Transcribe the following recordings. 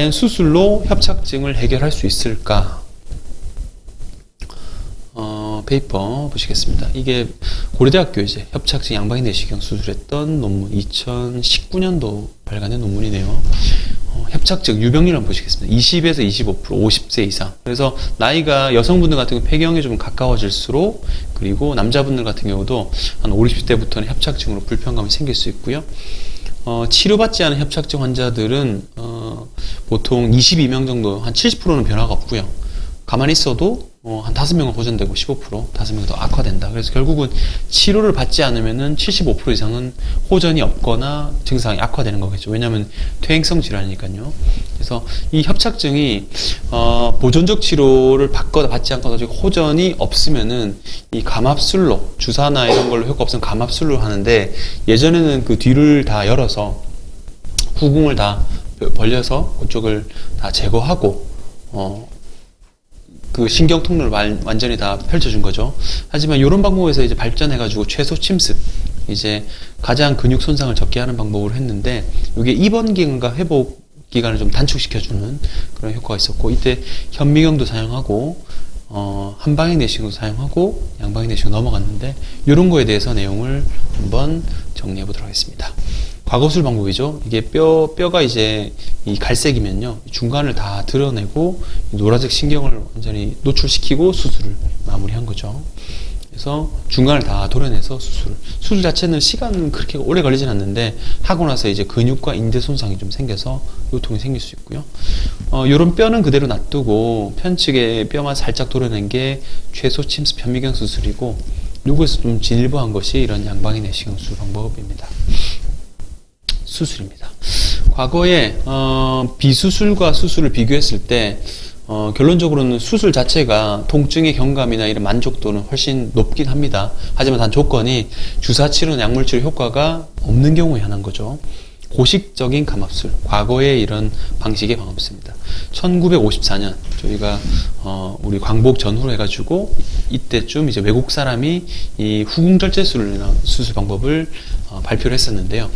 과연 수술로 협착증을 해결할 수 있을까? 어, 페이퍼 보시겠습니다. 이게 고려대학교 이제 협착증 양방인 내시경 수술했던 논문 2019년도 발간된 논문이네요. 어, 협착증 유병률 한번 보시겠습니다. 20에서 25% 50세 이상. 그래서 나이가 여성분들 같은 경우 폐경에 좀 가까워질수록 그리고 남자분들 같은 경우도 한 5, 60대부터는 협착증으로 불편감이 생길 수 있고요. 어, 치료받지 않은 협착증 환자들은 어, 보통 22명 정도 한 70%는 변화가 없고요. 가만히 있어도 어, 한 5명은 호전되고 15% 5명 더 악화된다. 그래서 결국은 치료를 받지 않으면은 75% 이상은 호전이 없거나 증상이 악화되는 거겠죠. 왜냐하면 퇴행성 질환이니까요. 그래서 이 협착증이 어, 보존적 치료를 받거나 받지 않거나 호전이 없으면은 이 감압술로 주사나 이런 걸로 효과 없으면 감압술로 하는데 예전에는 그 뒤를 다 열어서 후궁을 다 벌려서 그쪽을 다 제거하고 어, 그 신경 통로를 완- 완전히 다 펼쳐준 거죠. 하지만 이런 방법에서 이제 발전해가지고 최소 침습, 이제 가장 근육 손상을 적게 하는 방법으로 했는데 이게 입원 기간과 회복 기간을 좀 단축시켜주는 그런 효과가 있었고 이때 현미경도 사용하고 어, 한 방향 내시경도 사용하고 양방향 내시경 넘어갔는데 이런 거에 대해서 내용을 한번 정리해 보도록 하겠습니다. 과거술 방법이죠. 이게 뼈, 뼈가 이제 이 갈색이면요. 중간을 다 드러내고 이 노란색 신경을 완전히 노출시키고 수술을 마무리한 거죠. 그래서 중간을 다 도려내서 수술. 수술 자체는 시간은 그렇게 오래 걸리진 않는데 하고 나서 이제 근육과 인대 손상이 좀 생겨서 요통이 생길 수 있고요. 어, 요런 뼈는 그대로 놔두고 편측의 뼈만 살짝 도려낸 게 최소 침습 현미경 수술이고 요거에서 좀 진일보한 것이 이런 양방의 내시경 수술 방법입니다. 수술입니다. 과거에 어, 비수술과 수술을 비교했을 때 어, 결론적으로는 수술 자체가 통증의 경감이나 이런 만족도는 훨씬 높긴 합니다. 하지만 단 조건이 주사 치료나 약물 치료 효과가 없는 경우에 한한 거죠. 고식적인 감압술, 과거의 이런 방식의 방압술입니다. 1954년 저희가 어, 우리 광복 전후로 해가지고 이때쯤 이제 외국 사람이 이 후궁절제술을 수술 방법을 어, 발표를 했었는데요.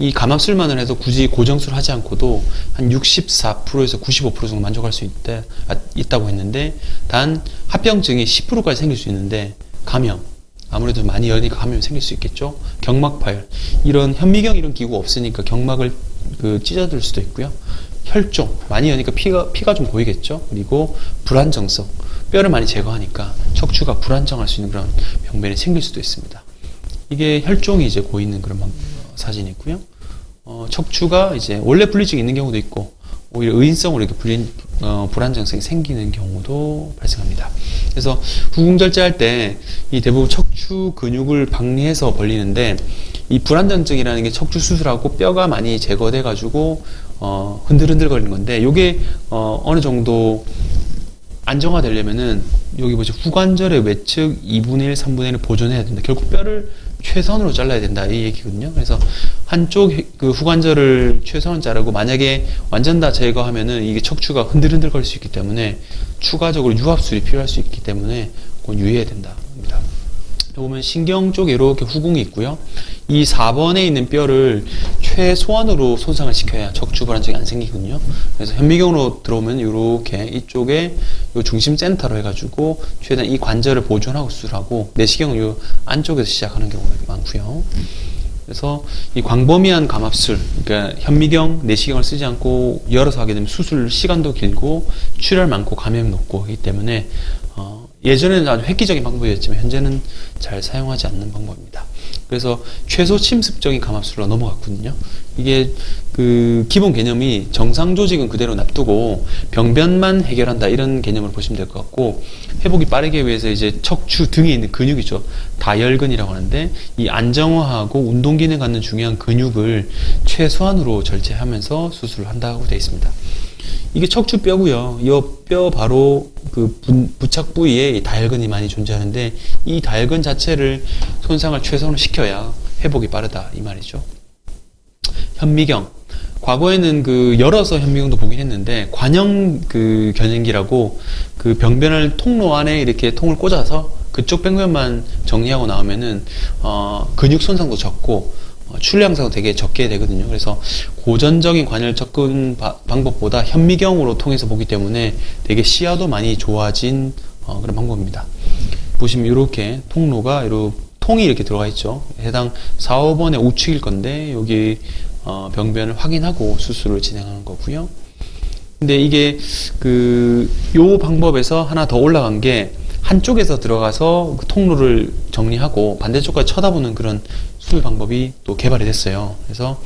이 감압술만을 해도 굳이 고정술 하지 않고도 한 64%에서 95% 정도 만족할 수 있다, 아, 있다고 했는데 단 합병증이 10%까지 생길 수 있는데 감염 아무래도 많이 여니까 감염이 생길 수 있겠죠. 경막 파열 이런 현미경 이런 기구 없으니까 경막을 그 찢어들 수도 있고요. 혈종 많이 여니까 피가 피가 좀 보이겠죠. 그리고 불안정성 뼈를 많이 제거하니까 척추가 불안정할 수 있는 그런 병변이 생길 수도 있습니다. 이게 혈종이 이제 고이는 그런 방- 사진이고요. 어, 척추가 이제 원래 분리증이 있는 경우도 있고 오히려 의인성으로 이렇게 불린, 어, 불안정성이 생기는 경우도 발생합니다. 그래서 후궁절제할 때 이 대부분 척추 근육을 박리해서 벌리는데 이 불안정증이라는 게 척추 수술하고 뼈가 많이 제거돼 가지고 어, 흔들흔들 거리는 건데 이게 어, 어느 정도 안정화되려면은 여기 보시 후관절의 외측 2분의 1, 3분의 1을 보존해야 된다. 결국 뼈를 최선으로 잘라야 된다 이 얘기거든요. 그래서 한쪽 그 후관절을 최선을 자르고 만약에 완전 다 제거하면은 이게 척추가 흔들흔들 거릴 수 있기 때문에 추가적으로 유압술이 필요할 수 있기 때문에 그건 유의해야 된다 입니다. 보면 신경 쪽에 이렇게 후궁이 있고요. 이 4번에 있는 뼈를 최소한으로 손상을 시켜야 척추 불안증이 안 생기거든요. 그래서 현미경으로 들어오면 이렇게 이쪽에 요 중심 센터로 해가지고 최대한 이 관절을 보존하고 수술하고 내시경은 요 안쪽에서 시작하는 경우가 많고요. 그래서 이 광범위한 감압술, 그러니까 현미경, 내시경을 쓰지 않고 열어서 하게 되면 수술 시간도 길고 출혈 많고 감염 높고 하기 때문에 어, 예전에는 아주 획기적인 방법이었지만 현재는 잘 사용하지 않는 방법입니다. 그래서 최소 침습적인 감압술로 넘어갔거든요. 이게 그 기본 개념이 정상 조직은 그대로 놔두고 병변만 해결한다 이런 개념으로 보시면 될 것 같고 회복이 빠르게 위해서 이제 척추 등에 있는 근육이죠. 다혈근이라고 하는데 이 안정화하고 운동 기능 갖는 중요한 근육을 최소한으로 절제하면서 수술을 한다고 되어 있습니다. 이게 척추뼈고요. 이 뼈 바로 그 분- 부착 부위에 이 다혈근이 많이 존재하는데 이 다혈근 자체를 손상을 최소한으로 시켜야 회복이 빠르다 이 말이죠. 현미경. 과거에는 그 열어서 현미경도 보긴 했는데 관형 그 견인기라고 그 병변을 통로 안에 이렇게 통을 꽂아서 그쪽 병변만 정리하고 나오면은 어 근육 손상도 적고 어, 출혈 양상도 되게 적게 되거든요. 그래서 고전적인 관열 접근 바- 방법보다 현미경으로 통해서 보기 때문에 되게 시야도 많이 좋아진 어, 그런 방법입니다. 보시면 이렇게 통로가 이렇게 통이 이렇게 들어가 있죠. 해당 4, 5번의 우측일 건데 여기 어, 병변을 확인하고 수술을 진행하는 거고요. 근데 이게 그 요 방법에서 하나 더 올라간 게 한쪽에서 들어가서 그 통로를 정리하고 반대쪽까지 쳐다보는 그런 수술 방법이 또 개발이 됐어요. 그래서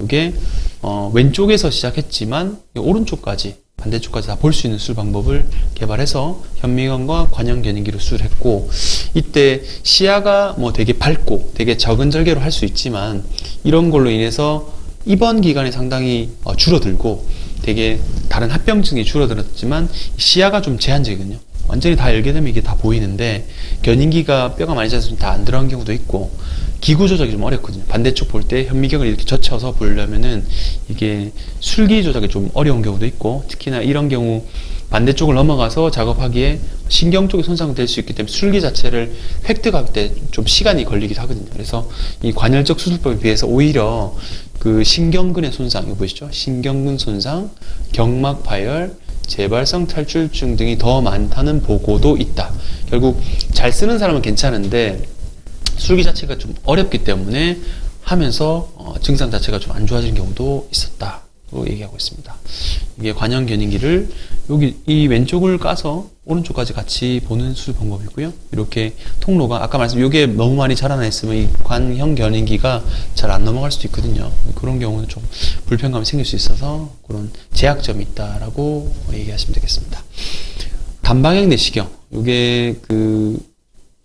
이게 어 왼쪽에서 시작했지만 이 오른쪽까지 반대쪽까지 다 볼 수 있는 수술 방법을 개발해서 현미경과 관형 견인기로 수술했고 이때 시야가 뭐 되게 밝고 되게 적은 절개로 할 수 있지만 이런 걸로 인해서 입원 기간이 상당히 어, 줄어들고 되게 다른 합병증이 줄어들었지만 시야가 좀 제한적이거든요. 완전히 다 열게 되면 이게 다 보이는데 견인기가 뼈가 많이 자서 다 안 들어간 경우도 있고 기구 조작이 좀 어렵거든요. 반대쪽 볼 때 현미경을 이렇게 젖혀서 보려면은 이게 술기 조작이 좀 어려운 경우도 있고 특히나 이런 경우 반대쪽을 넘어가서 작업하기에 신경 쪽에 손상이 될수 있기 때문에 술기 자체를 획득할 때 좀 시간이 걸리기도 하거든요. 그래서 이 관열적 수술법에 비해서 오히려 그 신경근의 손상, 이거 보이시죠? 신경근 손상, 경막 파열, 재발성 탈출증 등이 더 많다는 보고도 있다. 결국 잘 쓰는 사람은 괜찮은데 술기 자체가 좀 어렵기 때문에 하면서 어, 증상 자체가 좀 안 좋아지는 경우도 있었다고 얘기하고 있습니다. 이게 관형 견인기를 여기 이 왼쪽을 까서 오른쪽까지 같이 보는 수술 방법이고요. 이렇게 통로가 아까 말씀 이게 너무 많이 자라나 있으면 이 관형 견인기가 잘 안 넘어갈 수도 있거든요. 그런 경우는 좀 불편감이 생길 수 있어서 그런 제약점이 있다라고 얘기하시면 되겠습니다. 단방향 내시경 이게 그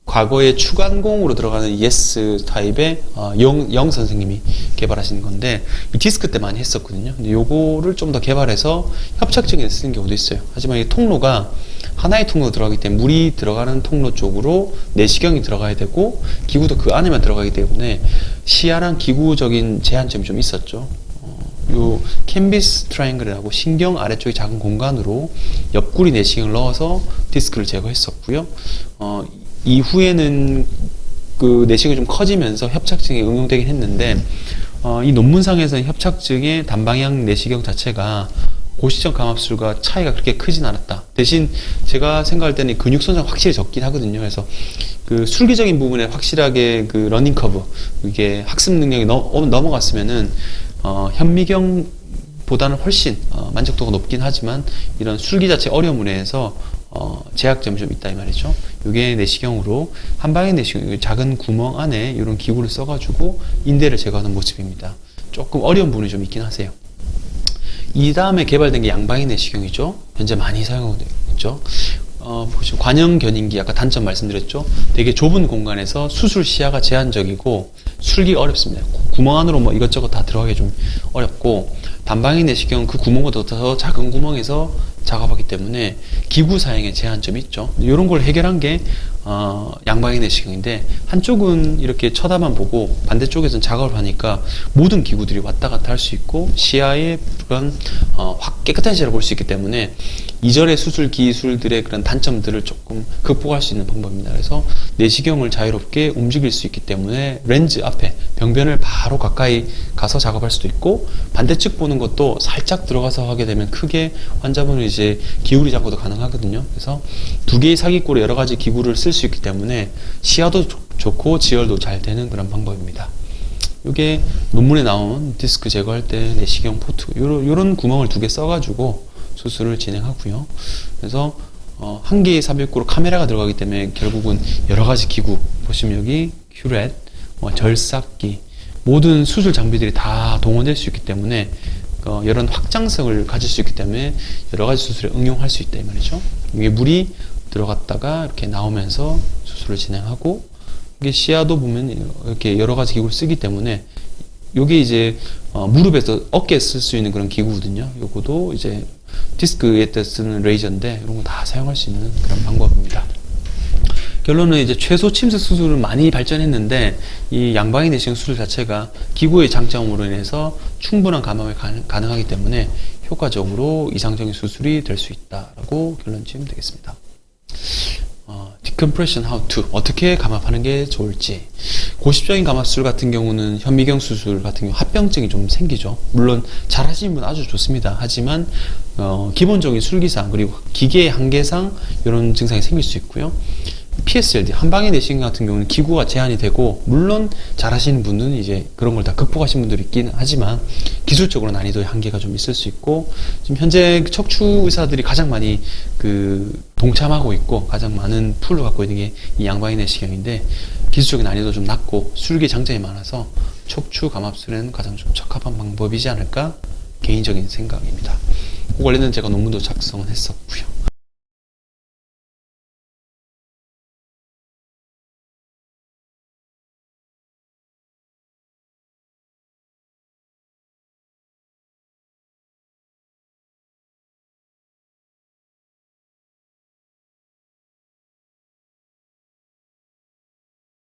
과거에 추간공으로 들어가는 ES 타입의 어, 영, 영 선생님이 개발하신 건데 이 디스크 때 많이 했었거든요. 근데 요거를 좀 더 개발해서 협착증에 쓰는 경우도 있어요. 하지만 이 통로가 하나의 통로 들어가기 때문에 물이 들어가는 통로 쪽으로 내시경이 들어가야 되고 기구도 그 안에만 들어가기 때문에 시야랑 기구적인 제한점이 좀 있었죠. 어, 요 캔비스 트라이앵글이라고 신경 아래쪽에 작은 공간으로 옆구리 내시경을 넣어서 디스크를 제거했었고요. 어, 이후에는 그 내시경이 좀 커지면서 협착증이 응용되긴 했는데 어, 이 논문상에서는 협착증의 단방향 내시경 자체가 고시적 감압술과 차이가 그렇게 크진 않았다. 대신 제가 생각할 때는 이 근육 손상 확실히 적긴 하거든요. 그래서 그 술기적인 부분에 확실하게 그 러닝 커브 이게 학습 능력이 넘, 어, 넘어갔으면은 어, 현미경 보다는 훨씬 어, 만족도가 높긴 하지만 이런 술기 자체 어려움으로 해서 어, 제약점이 좀 있다 이 말이죠. 이게 내시경으로 한 방에 내시경 이 작은 구멍 안에 이런 기구를 써가지고 인대를 제거하는 모습입니다. 조금 어려운 부분이 좀 있긴 하세요. 이 다음에 개발된 게 양방향 내시경이죠. 현재 많이 사용하고 있죠. 어, 보시면 관형 견인기 아까 단점 말씀드렸죠. 되게 좁은 공간에서 수술 시야가 제한적이고 술기가 어렵습니다. 구- 구멍 안으로 뭐 이것저것 다 들어가기 좀 어렵고 단방향 내시경은 그 구멍보다 더 작은 구멍에서 작업하기 때문에 기구 사용에 제한점이 있죠. 이런 걸 해결한 게 어, 양방향 내시경인데 한쪽은 이렇게 쳐다만 보고 반대쪽에서는 작업을 하니까 모든 기구들이 왔다 갔다 할 수 있고 시야의 그런 어, 확 깨끗한 시야를 볼 수 있기 때문에 이전의 수술 기술들의 그런 단점들을 조금 극복할 수 있는 방법입니다. 그래서 내시경을 자유롭게 움직일 수 있기 때문에 렌즈 앞에 병변을 바로 가까이 가서 작업할 수도 있고 반대측 보는 것도 살짝 들어가서 하게 되면 크게 환자분을 이제 기울이 잡고도 가능하거든요. 그래서 두 개의 사기골에 여러 가지 기구를 쓸수 있기 때문에 시야도 좋- 좋고 지혈도 잘 되는 그런 방법입니다. 이게 논문에 나온 디스크 제거할 때 내시경 포트 요런, 요런 구멍을 두 개 써가지고 수술을 진행하고요. 그래서 어, 한 개의 삽입구로 카메라가 들어가기 때문에 결국은 여러 가지 기구 보시면 여기 큐렛, 뭐 절삭기 모든 수술 장비들이 다 동원될 수 있기 때문에 어, 이런 확장성을 가질 수 있기 때문에 여러 가지 수술에 응용할 수 있다 이 말이죠. 이게 물이 들어갔다가 이렇게 나오면서 수술을 진행하고 이게 시야도 보면 이렇게 여러 가지 기구를 쓰기 때문에 요게 이제 어, 무릎에서 어깨에 쓸 수 있는 그런 기구거든요. 요거도 이제 디스크에 때 쓰는 레이저인데 이런 거 다 사용할 수 있는 그런 방법입니다. 결론은 이제 최소 침수 수술은 많이 발전했는데 이 양방향 내시경 수술 자체가 기구의 장점으로 인해서 충분한 감압이 가능- 가능하기 때문에 효과적으로 이상적인 수술이 될 수 있다라고 결론 지으면 되겠습니다. 어, 뒷- decompression how to. 어떻게 감압하는 게 좋을지. 고십적인 감압술 같은 경우는 현미경 수술 같은 경우 합병증이 좀 생기죠. 물론 잘 하시는 분 아주 좋습니다. 하지만 어, 기본적인 술기상 그리고 기계의 한계상 이런 증상이 생길 수 있고요. PSLD 한방에 내시경 같은 경우는 기구가 제한이 되고 물론 잘 하시는 분은 이제 그런 걸 다 극복하신 분들이 있긴 하지만 기술적으로 난이도의 한계가 좀 있을 수 있고 지금 현재 척추 의사들이 가장 많이 그 동참하고 있고 가장 많은 풀을 갖고 있는 게 이 양방에 내시경인데 기술적인 난이도 좀 낮고 술기 장점이 많아서 척추 감압술에는 가장 좀 적합한 방법이지 않을까 개인적인 생각입니다. 그 관련된 제가 논문도 작성을 했었고요.